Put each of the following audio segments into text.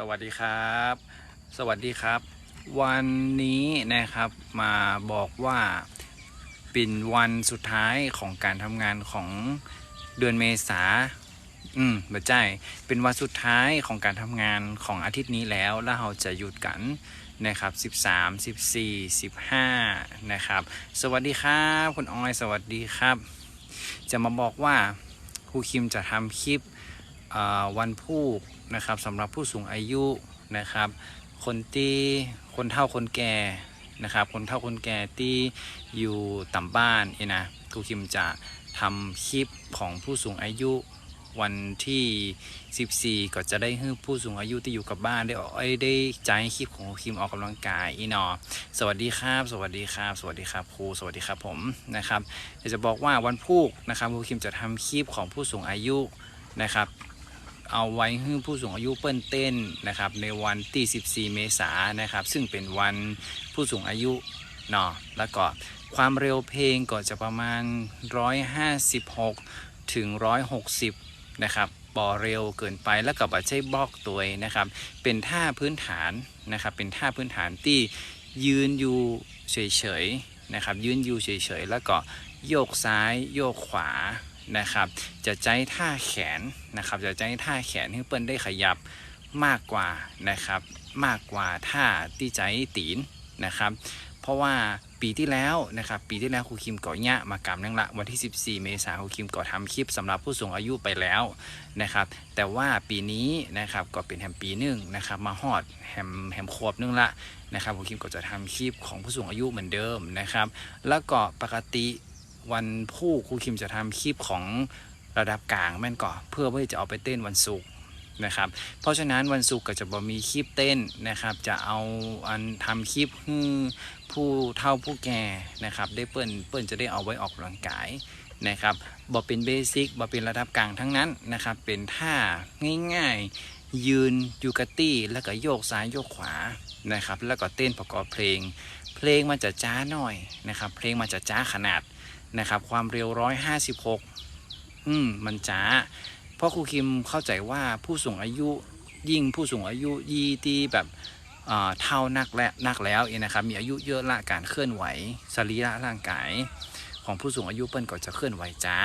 สวัสดีครับ สวัสดีครับ วันนี้นะครับมาบอกว่าเป็นวันสุดท้ายของการทำงานของเดือนเมษาอืมไม่ใช่เป็นวันสุดท้ายของการทำงานของอาทิตย์นี้แล้ว แล้วเราจะหยุดกันนะครับ 13 14 15 นะครับ สวัสดีครับคุณออย สวัสดีครับ จะมาบอกว่าครูคิมจะทำคลิป วันพูกนะครับสำหรับผู้สูงอายุนะครับ คนที่คนเฒ่าคนแก่นะครับ คนเฒ่าคนแก่ที่อยู่ต่ำบ้านเองนะครูคิมจะทำคลิปของผู้สูงอายุวันที่ 14 ก็จะได้ให้ผู้สูงอายุที่อยู่กับบ้านได้ออกได้ใจคลิปของครูคิมออกกำลังกายอีนอ สวัสดีครับ สวัสดีครับ สวัสดีครับครูสวัสดีครับผมนะครับอยากจะบอกว่าวันพูกนะครับครูคิมจะทำคลิปของผู้สูงอายุนะครับ เอาไว้ให้ผู้สูงอายุเปิ้นเต้นนะครับในวันที่14 เมษายนนะครับ ซึ่งเป็นวันผู้สูงอายุเนาะแล้วก็ความเร็วเพลงก็จะประมาณ 156 ถึง 160 นะครับบอเร็วเกินไปแล้วก็บัใช้บล็อกตัวนะครับ เป็นท่าพื้นฐานนะครับ เป็นท่าพื้นฐานที่ยืนอยู่เฉยๆนะครับ ยืนอยู่เฉยๆแล้วก็โยกซ้ายโยกขวา นะครับ จะใจท่าแขนนะครับ จะใจท่าแขนให้เปิ้ลได้ขยับมากกว่านะครับ มากกว่าท่าที่ใจตีนนะครับ เพราะว่าปีที่แล้วนะครับ ปีที่แล้วครูคิมก่อเนี่ยมากรรมนั่งละวันที่ 14 เมษายนครูคิมก่อทำคลิปสำหรับผู้สูงอายุไปแล้วนะครับ แต่ว่าปีนี้นะครับก็เป็นแฮมปีหนึ่งนะครับมาฮอดแฮมแฮมควบนึงละนะครับครูคิมก็จะทำคลิปของผู้สูงอายุเหมือนเดิมนะครับ แล้วก็ปกติ วันผู้ครูคิมจะทำคลิปของระดับกลางแม่นก่อเพื่อเพื่อจะเอาไปเต้นวันศุกร์นะครับ เพราะฉะนั้นวันศุกร์ก็จะบ่มีคลิปเต้นนะครับ จะเอาอันทำคลิปผู้เฒ่าผู้แก่นะครับ ได้เปิ้นเปิ้นจะได้เอาไว้ออกกำลังกายนะครับบ่เป็นเบสิกบ่เป็นระดับกลางทั้งนั้นนะครับ เป็นท่าง่ายๆ ยืนยูกับตี้แล้วก็โยกซ้ายโยกขวานะครับ แล้วก็เต้นประกอบเพลง เพลงมันจะจ้าหน่อยนะครับ เพลงมันจะจ้าขนาด นะครับ ความเร็ว 156 อืม มันจ้าเพราะครูคิมเข้าใจว่าผู้สูงอายุยิ่งผู้สูงอายุยีที่แบบเท่านักและนักแล้วเองนะครับ มีอายุเยอะละการเคลื่อนไหวสรีระร่างกาย ของผู้สูงอายุเปิ้ลก็จะเคลื่อนไหวจ้า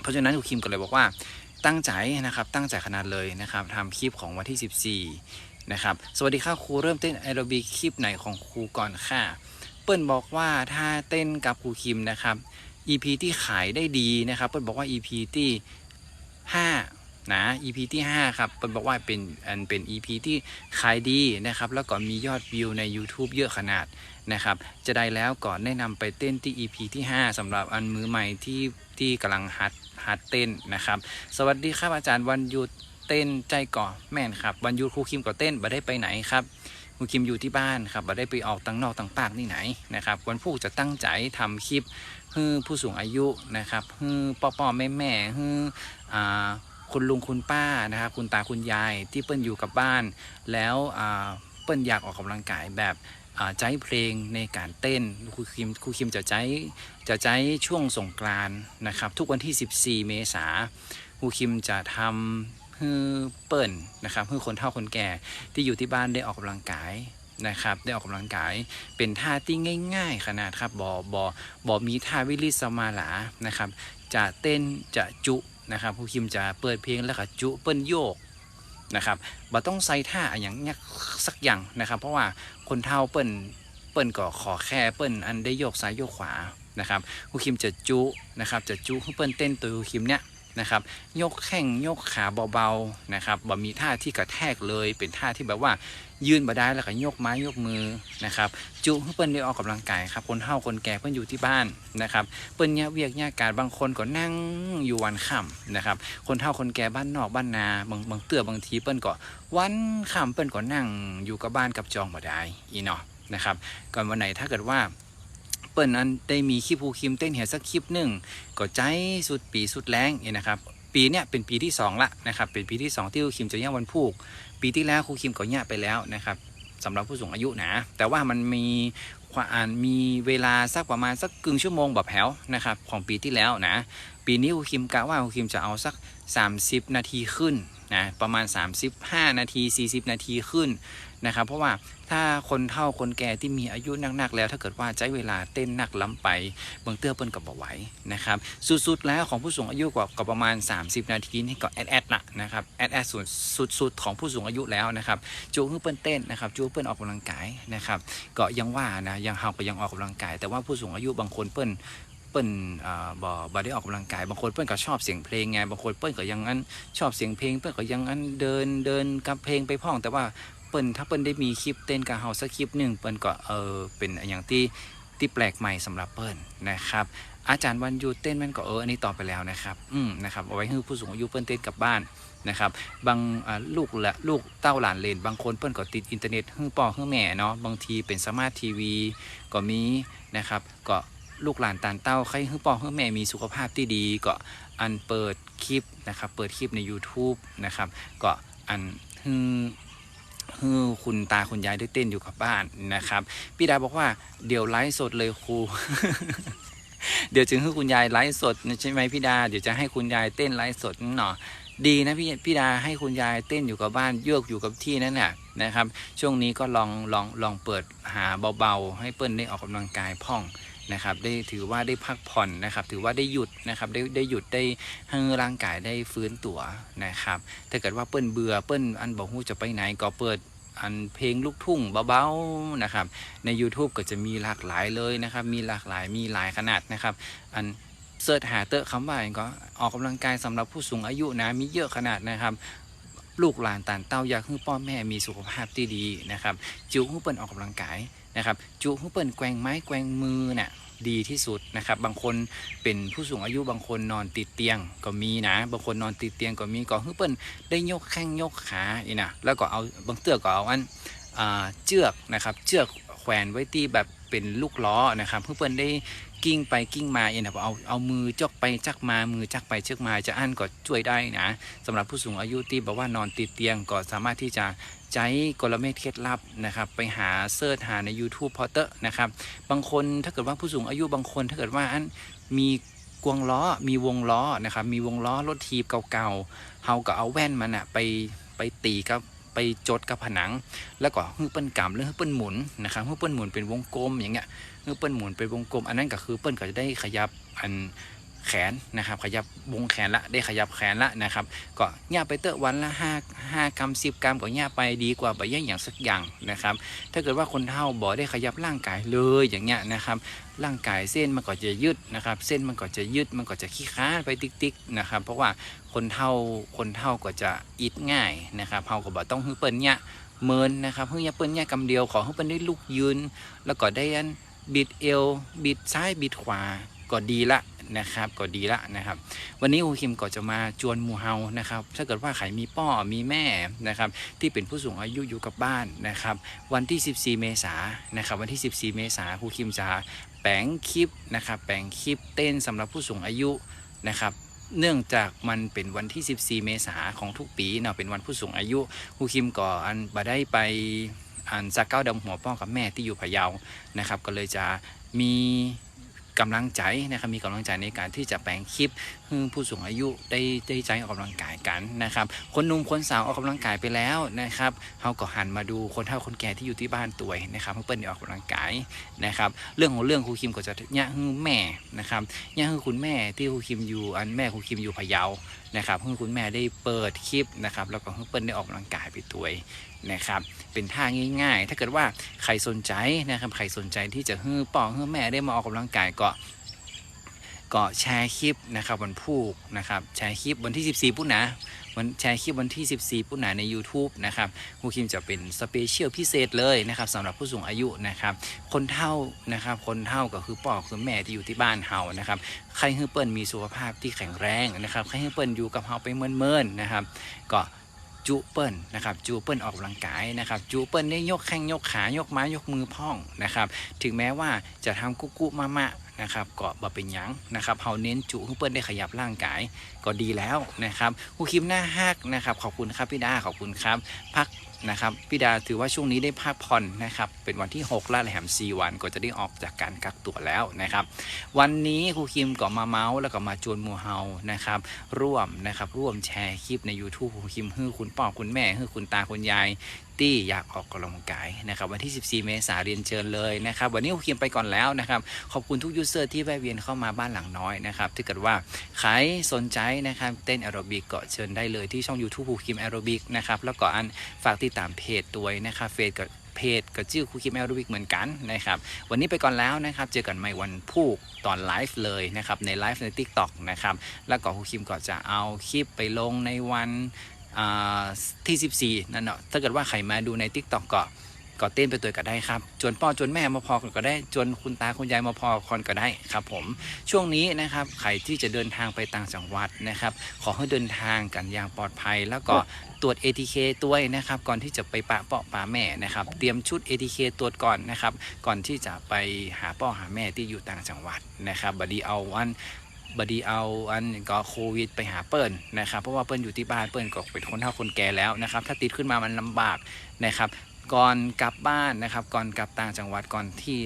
เพราะฉะนั้นครูคิมก็เลยบอกว่าตั้งใจนะครับ ตั้งใจขนาดเลยนะครับทำคลิปของวันที่ 14 นะครับ สวัสดีค่ะครูเริ่มเต้นแอโรบิกคลิปไหนของครูก่อนค่ะ ปิ้ลบอกว่าถ้าเต้นกับครูคิมนะครับ EP ที่ขายได้ดีนะครับเปิ้ลบอกว่า EP ที่5นะ EP ที่5ครับเปิ้ลบอกว่าเป็นอันเป็น EP ที่ขายดีนะครับแล้วก็มียอดวิวใน YouTube เยอะขนาดนะครับ จะได้แล้วก่อนแนะนำไปเต้นที่ EP ที่ 5สำหรับอันมือใหม่ที่ที่กำลังฮัดฮัดเต้นนะครับ สวัสดีครับอาจารย์วันหยุดเต้นใจก่อแม่นครับวันหยุดครูคิมก็เต้นบ่ได้ไปไหนครับ ครูคิมอยู่ที่บ้านครับบ่ได้ไปออกตังนอกตังปากนี่ไหนนะครับวันพูกจะตั้งใจทำคลิปฮือผู้สูงอายุนะครับฮือป้อป้อแม่แม่ฮืออ่าคุณลุงคุณป้านะครับคุณตาคุณยายที่เปิ้ลอยู่กับบ้าน แล้วอ่าเปิ้ลอยากออกกำลังกายแบบอ่าใจเพลงในการเต้นครูคิมครูคิมจะใจจะใจช่วงสงกรานนะครับ ทุกวันที่ 14 เมษาครูคิมจะทำ ฮือเปิ้ลนะครับฮือคนเฒ่าคนแก่ที่อยู่ที่บ้านได้ออกกำลังกายนะครับ ได้ออกกำลังกายเป็นท่าที่ง่าย ๆ ขนาดครับบอบอบอมีท่าวิลิสมาหลานะครับ จะเต้นจะจุนะครับ ผู้คิมจะเปิดเพลงแล้วก็จุเปิ้นโยกนะครับบ่ต้องใส่ท่าอย่างยักสักอย่างนะครับ เพราะว่าคนเฒ่าเปิ้นเปิ้นก็ขอแค่เปิ้นอันได้โยกซ้ายโยกขวานะครับผู้คิมจะจุนะครับจะจุให้เปิ้นเต้นตัวผู้คิมเนี่ย นะครับ ยกแข้งยกขาเบาๆนะครับบ่มีท่าที่กระแทกเลย เป็นท่าที่แบบว่ายืนบ่ได้แล้วก็ยกไม้ยกมือนะครับจุให้เปิ้นได้ออกกำลังกายครับคนเฒ่าคนแก่เปิ้นอยู่ที่บ้านนะครับเปิ้นเนี่ยเวียกเนี่ยการบางคนก็นั่งอยู่วันค่ำนะครับคนเฒ่าคนแก่บ้านนอกบ้านนาบางบางเตื้อบางทีเปิ้นก็วันค่ำเปิ้นก็นั่งอยู่กับบ้านกับจองบ่ได้อีเนาะนะครับก่อนวันไหนถ้าเกิดว่า ปิ้นนั้นได้มีคลิปภูคิมเต้นเหี่ยสักคลิปหนึ่งก็ใจสุดปีสุดแรงนี่นะครับปีเนี้ยเป็นปีที่สองละนะครับเป็นปีที่สองที่ครูคิมจะย่าวันพูก ปีที่แล้วครูคิมก็เนี่ยไปแล้วนะครับสำหรับผู้สูงอายุนะแต่ว่ามันมีความอ่านมีเวลาสักประมาณสักกึ่งชั่วโมงแบบแผวนะครับของปีที่แล้วนะปีนี้ครูคิมกะว่าครูคิมจะเอาสัก 30 นาทีขึ้นนะประมาณ 35 นาที 40 นาทีขึ้น นะครับ เพราะว่าถ้าคนเฒ่าคนแก่ที่มีอายุนักๆแล้ว ถ้าเกิดว่าใช้เวลาเต้นนักล้ำไปเบื้องเตื้อเปิ้นกับบ่ไหวนะครับสุดๆแล้วของผู้สูงอายุกว่าก็ประมาณ 30 นาทีนี่ก็แอดแอดละนะครับแอดแอดสุดสุดๆของผู้สูงอายุแล้วนะครับจูให้เปิ้นเต้นนะครับจูให้เปิ้นออกกำลังกายนะครับก็ยังว่านะยังเฮาก็ยังออกกำลังกาย แต่ว่าผู้สูงอายุบางคนเปิ้นเปิ้นอ่าบ่บ่ได้ออกกำลังกาย บางคนเปิ้นก็ชอบเสียงเพลงไง บางคนเปิ้นก็ยังอันชอบเสียงเพลง เปิ้นก็ยังอันเดินเดินกับเพลงไปพ้อง แต่ว่า เปิ้นถ้าเปิ้นได้มีคลิปเต้นกับเฮาสักคลิปหนึ่งเปิ้นก็เออเป็นอย่างที่ที่แปลกใหม่สำหรับเปิ้นนะครับ อาจารย์วันยูเต้นม่นก็เอออันนี้ตอบไปแล้วนะครับอืมนะครับเอาไว้ให้ผู้สูงอายุเปิ้นเต้นกลับบ้านนะครับบางลูกและลูกเต้าหลานเลนบางคนเปิ้นก็ติดอินเทอร์เน็ตฮื้อป่อฮื้อแม่เนาะบางทีเป็นสมาร์ททีวีก็มีนะครับก็ลูกหลานตานเต้าใครฮื้อปอฮื้อแม่มีสุขภาพที่ดีก็อันเปิดคลิปนะครับเปิดคลิปใน YouTube นะครับก็อันฮือ ฮือคุณตาคุณยายได้เต้นอยู่กับบ้านนะครับ พี่ดาบอกว่าเดี๋ยวไลฟ์สดเลยครูเดี๋ยวจึงให้คุณยายไลฟ์สดใช่ไหมพี่ดา เดี๋ยวจะให้คุณยายเต้นไลฟ์สดเนาะดีนะพี่พี่ดาให้คุณยายเต้นอยู่กับบ้านเยือกอยู่กับที่นั่นแหละนะครับ ช่วงนี้ก็ลองลองลองเปิดหาเบาๆ ให้เปิ้ลได้ออกกำลังกายพ่อง นะครับได้ถือว่าได้พักผ่อนนะครับ ถือว่าได้หยุดนะครับได้ได้หยุดได้ให้ร่างกายได้ฟื้นตัวนะครับถ้าเกิดว่าเปิ้นเบื่อเปิ้นอันบอกฮู้จะไปไหนก็เปิดอันเพลงลูกทุ่งเบาๆนะครับ ใน YouTube ก็จะมีหลากหลายเลยนะครับ มีหลากหลายมีหลายขนาดนะครับ อันเสิร์ชหาเตอะคำว่าอย่างก็ออกกำลังกายสำหรับผู้สูงอายุนะมีเยอะขนาดนะครับ ลูกหลานต่านเต้าอยากให้พ่อแม่มีสุขภาพที่ดีนะครับจูให้เปิ้นออกกำลังกาย นะครับจูให้เปิ่นแกว่งไม้แกว่งมือน่ะดีที่สุดนะครับ บางคนเป็นผู้สูงอายุบางคนนอนติดเตียงก็มีนะ บางคนนอนติดเตียงก็มีก็ฮึเปิ้นได้ยกแข้งยกขาอีนะแล้วก็เอาบางเตือก็เอาอัน เจือกนะครับเจือกแขวนไว้ที่แบบเป็นลูกล้อนะครับฮึเปิ้นได้กิ้งไปกิ้งมาเองนะเอาเอามือจอกไปจักมามือจักไปจักมาจะอันก็ช่วยได้นะสำหรับผู้สูงอายุที่แบบว่านอนติดเตียงก็สามารถที่จะใช้กลเม็ดเคล็ดลับนะครับไปหาเสิร์ชหาใน YouTube พอเตอร์นะครับบางคนถ้าเกิดว่าผู้สูงอายุบางคนถ้าเกิดว่าอันมีกวงล้อมีวงล้อนะครับมีวงล้อรถทีบเก่าๆเฮาก็เอาแว่นมันอะไปไปตีกับ ไปจดกับผนัง แล้วก็ฮื้อเปิ้นกำหรือฮื้อเปิ้นหมุนนะครับฮื้อเปิ้นหมุนเป็นวงกลมอย่างเงี้ยฮื้อเปิ้นหมุนเป็นวงกลม อันนั้นก็คือเปิ้นก็จะได้ขยับอันแขนนะครับขยับวงแขนละได้ขยับแขนละนะครับก็ย่าไปเตอะวันละห้าห้ากรัมสิบกรัมก็ย่าไปดีกว่าไปแย่าอย่างสักอย่างนะครับ ถ้าเกิดว่าคนเฒ่าบ่ได้ขยับร่างกายเลยอย่างเงี้ยนะครับร่างกายเส้นมันก็จะยืดนะครับ เส้นมันก็จะยืดมันก็จะขี้ค้านไปติ๊กๆนะครับเพราะว่าคนเฒ่าคนเฒ่าก็จะอิดง่ายนะครับเฮาก็บ่ต้องฮื้อเปิ้นเนี่ยเมินนะครับฮื้อเนี่ยเปิ้นเนี่ยกำเดียวขอให้เปิ้นได้ลุกยืน แล้วก็ได้อันบิดเอวบิดซ้ายบิดขวาก็ดีละนะครับก็ดีละนะครับ วันนี้ครูคิมก็จะมาจวนมูเฮานะครับ ถ้าเกิดว่าใครมีป้อมีแม่นะครับ ที่เป็นผู้สูงอายุอยู่กับบ้านนะครับ วันที่ 14 เมษายนนะครับ วันที่ 14 เมษายนครูคิมจะแปลงคลิปนะครับ แปลงคลิปเต้นสำหรับผู้สูงอายุนะครับ เนื่องจากมันเป็นวันที่ 14 เมษายนของทุกปีเนาะเป็นวันผู้สูงอายุครูคิมก่อันบ่ได้ไปอันสักเก้าดำหัวป้อกับแม่ที่อยู่พะเยานะครับ ก็เลยจะมี กำลังใจนะครับมีกำลังใจในการที่จะแปลงคลิปให้ผู้สูงอายุได้ได้ใจออกกำลังกายกันนะครับ คนหนุ่มคนสาวออกกำลังกายไปแล้วนะครับเขาก็หันมาดูคนเฒ่าคนแก่ที่อยู่ที่บ้านตัวนะครับเพื่อเปิ้ลออกกำลังกายนะครับเรื่องของเรื่องครูคิมก็จะเนี่ยคือแม่นะครับเนี่ยคือคุณแม่ที่ครูคิมอยู่อันแม่ครูคิมอยู่พะเยานะครับให้คุณแม่ได้เปิดคลิปนะครับแล้วก็ให้เปิ้ลได้ออกกำลังกายไปตัวนะครับ เป็นท่าง่าย ๆ ถ้าเกิดว่าใครสนใจนะครับใครสนใจที่จะให้ป่อให้แม่ได้มาออกกำลังกายก็ก็แชร์คลิปนะครับวันพูกนะครับแชร์คลิปวันที่ 14ปุ้นนะวันแชร์คลิปวันที่ 14ปุ้นนะใน YouTube นะครับครูคิมจะเป็นสเปเชียลพิเศษเลยนะครับสำหรับผู้สูงอายุนะครับคนเฒ่านะครับคนเฒ่าก็คือป่อคือแม่ที่อยู่ที่บ้านเฮานะครับใครให้เปิ้ลมีสุขภาพที่แข็งแรงนะครับใครให้เปิ้ลอยู่กับเฮาไปเมินๆนะครับก็ จูเปิลนะครับจูเปิลออกกำลังกายนะครับจูเปิลได้ยกแข้งยกขายกไม้ยกมือพ่องนะครับถึงแม้ว่าจะทำกุ๊กกุ๊มามะนะครับก็บ่เป็นยังนะครับเฮาเน้นจุเปิ้ลได้ขยับร่างกายก็ดีแล้วนะครับครูคิมหน้าฮักนะครับ ขอบคุณครับพี่ดาขอบคุณครับ พัก นะครับพี่ดาถือว่าช่วงนี้ได้พักผ่อนนะครับเป็นวันที่ 6ล่าแหลม4วันก็จะได้ออกจากการกักตัวแล้วนะครับ วันนี้ครูคิมก็มาเมาส์แล้วก็มาจวนมูเฮานะครับร่วมนะครับร่วมแชร์คลิปใน YouTube ครูคิมฮือคุณพ่อคุณแม่ฮือคุณตาคุณยาย ที่อยากออกกำลังกายนะครับวันที่ 14 เมษายนเรียนเชิญเลยนะครับวันนี้ครูคิมไปก่อนแล้วนะครับขอบคุณทุกยูเซอร์ที่แวะเวียนเข้ามาบ้านหลังน้อยนะครับถ้าเกิดว่าใครสนใจนะครับเต้นแอโรบิกก็เชิญได้เลยที่ช่อง YouTube ครูคิมแอโรบิกนะครับแล้วก็อันฝากติดตามเพจด้วยนะครับเฟซกับเพจกับชื่อครูคิมแอโรบิกเหมือนกันนะครับวันนี้ไปก่อนแล้วนะครับ เจอกันใหม่วันพุธตอนไลฟ์เลยนะครับในไลฟ์ใน Tik t o อกนะครับแล้วก็ครูคิมก็จะเอาคลิปไปลงในวัน ที่ 14 นั่นเนาะถ้าเกิดว่าใครมาดูใน Tik t o อกก็ก็เต้นไปตัวก็ได้ครับ จนพ่อจนแม่มาพอก็ได้ จนคุณตาคุณยายมาพอคอนก็ได้ครับผม ช่วงนี้นะครับ ใครที่จะเดินทางไปต่างจังหวัดนะครับ ขอให้เดินทางกันอย่างปลอดภัย แล้วก็ตรวจ ATK ด้วนะครับ ก่อนที่จะไปปะเปาะปาแม่นะครับ เตรียมชุด ATK ตรวจก่อนนะครับ ก่อนที่จะไปหาพ่อหาแม่ที่อยู่ต่างจังหวัดนะครับบัดีเอาวัน บดีเอาอันก็โควิดไปหาเปิ้ลนะครับเพราะว่าเปิ้ลอยู่ที่บ้านเปิ้ลก็เป็นคนเฒ่าคนแก่แล้วนะครับถ้าติดขึ้นมามันลำบากนะครับ ก่อนกลับบ้านนะครับ ก่อนกลับต่างจังหวัดก่อนที่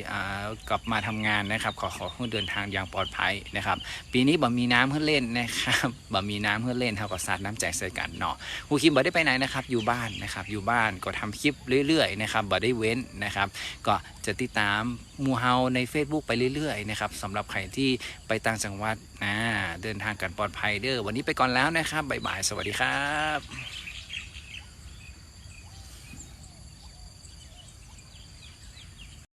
กลับมาทำงานนะครับ ขอขอให้เดินทางอย่างปลอดภัยนะครับ ปีนี้บ่มีน้ำเพื่อเล่นนะครับบ่มีน้ำเพื่อเล่นเท่ากับสาดน้ำใจกใส่กันเนาะครูคิมบ่ได้ไปไหนนะครับอยู่บ้านนะครับอยู่บ้านก็ทำคลิปเรื่อยๆนะครับบ่ได้เว้นนะครับ ก็จะติดตามมูเฮาใน Facebook ไปเรื่อยๆนะครับสำหรับใครที่ไปต่างจังหวัดนะเดินทางกันปลอดภัยเด้อวันนี้ไปก่อนแล้วนะครับบ๊ายบายสวัสดีครับ